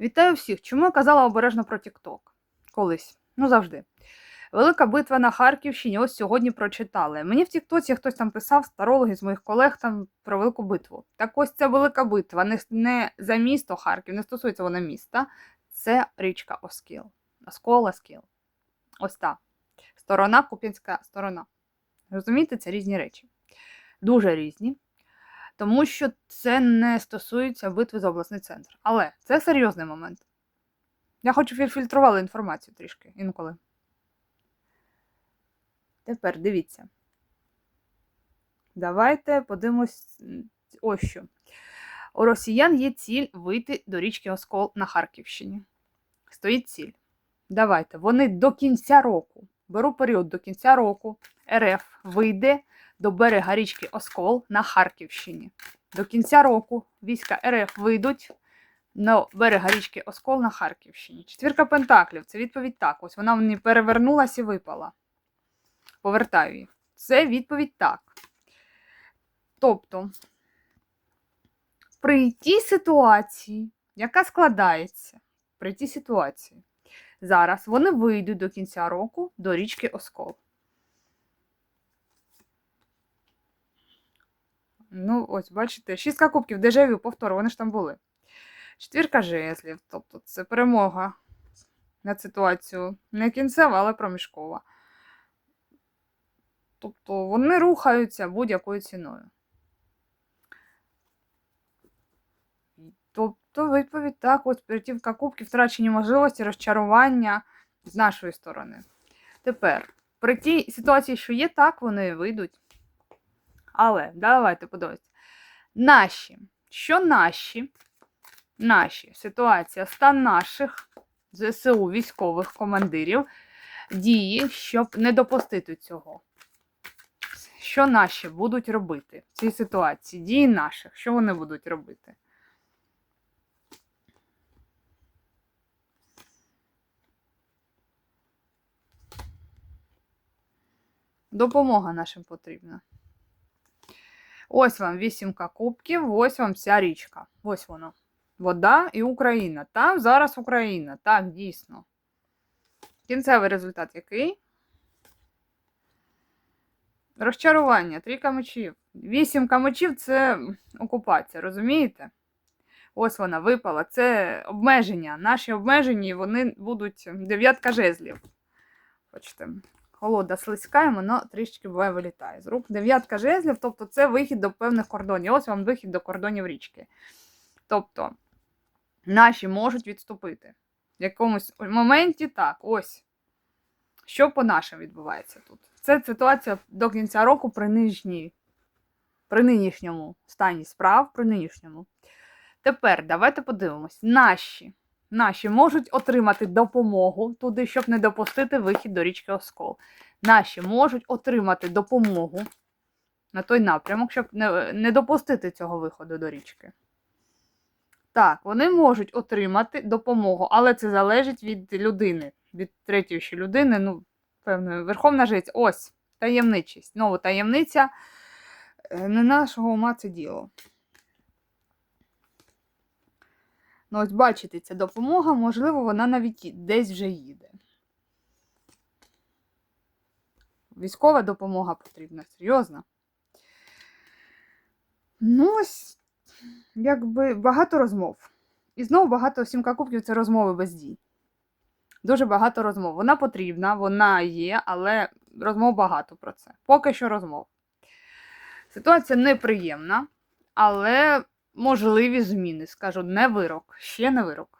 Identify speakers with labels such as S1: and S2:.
S1: Вітаю всіх! Чому я казала обережно про TikTok? Колись. Ну завжди. Велика битва на Харківщині. Ось сьогодні прочитали. Мені в Тіктоці хтось там писав, старологи з моїх колег там про велику битву. Так ось ця велика битва не, не за місто Харків, не стосується вона міста. Це річка Оскіл. Оскол, Оскіл. Ось та. Сторона, Куп'янська сторона. Розумієте, це різні речі. Дуже різні. Тому що це не стосується битви за обласний центр. Але це серйозний момент. Я хочу фільтрувала інформацію трішки інколи. Тепер дивіться. Давайте подивимось ось що. У росіян є ціль вийти до річки Оскол на Харківщині. Стоїть ціль. Давайте. Вони до кінця року, беру період до кінця року, РФ вийде до берега річки Оскол на Харківщині. До кінця року війська РФ вийдуть на берега річки Оскол на Харківщині. Четвірка Пентаклів це відповідь так. Ось вона мені перевернулась і випала. Повертаю її. Це відповідь так. Тобто, при тій ситуації, яка складається, при тій ситуації, зараз вони вийдуть до кінця року до річки Оскол. Ну, ось, бачите, шістка кубків, дежавю, повторю, вони ж там були. Четвірка жезлів, тобто це перемога над ситуацією. Не кінцева, але проміжкова. Тобто вони рухаються будь-якою ціною. Тобто відповідь так, ось п'ятівка кубків, втрачені можливості, розчарування з нашої сторони. Тепер, при тій ситуації, що є, так, вони вийдуть. Але давайте подивимося. Наші, що наші, наші ситуація, стан наших ЗСУ військових командирів дії, щоб не допустити цього. Що наші будуть робити в цій ситуації? Дії наших, що вони будуть робити? Допомога нашим потрібна. Ось вам вісімка кубків, ось вам вся річка. Ось воно. Вода і Україна. Там зараз Україна. Так, дійсно. Кінцевий результат який? Розчарування, трійка мечів. Вісімка мечів це окупація, розумієте? Ось вона випала. Це обмеження. Наші обмежені, вони будуть дев'ятка жезлів. Бачите, холода слизька, і воно трішки буває вилітає з рук. Дев'ятка жезлів, тобто це вихід до певних кордонів. Ось вам вихід до кордонів річки. Тобто, наші можуть відступити. В якомусь моменті так, ось. Що по нашим відбувається тут? Це ситуація до кінця року при нинішній, при нинішньому стані справ, при нинішньому. Тепер давайте подивимось. Наші, наші можуть отримати допомогу туди, щоб не допустити вихід до річки Оскол. Наші можуть отримати допомогу на той напрямок, щоб не, не допустити цього виходу до річки. Так, вони можуть отримати допомогу, але це залежить від людини, від третьої людини, ну, певної верховна життя. Ось, таємничість. Знову таємниця е, не нашого ума це діло. Ну, ось бачите, ця допомога, можливо, вона навіть десь вже їде. Військова допомога потрібна, серйозна. Ну, ось, якби багато розмов. І знову багато сімка кубків це розмови без дій. Дуже багато розмов. Вона потрібна, вона є, але розмов багато про це. Поки що розмов. Ситуація неприємна, але можливі зміни. Скажу, не вирок, ще не вирок.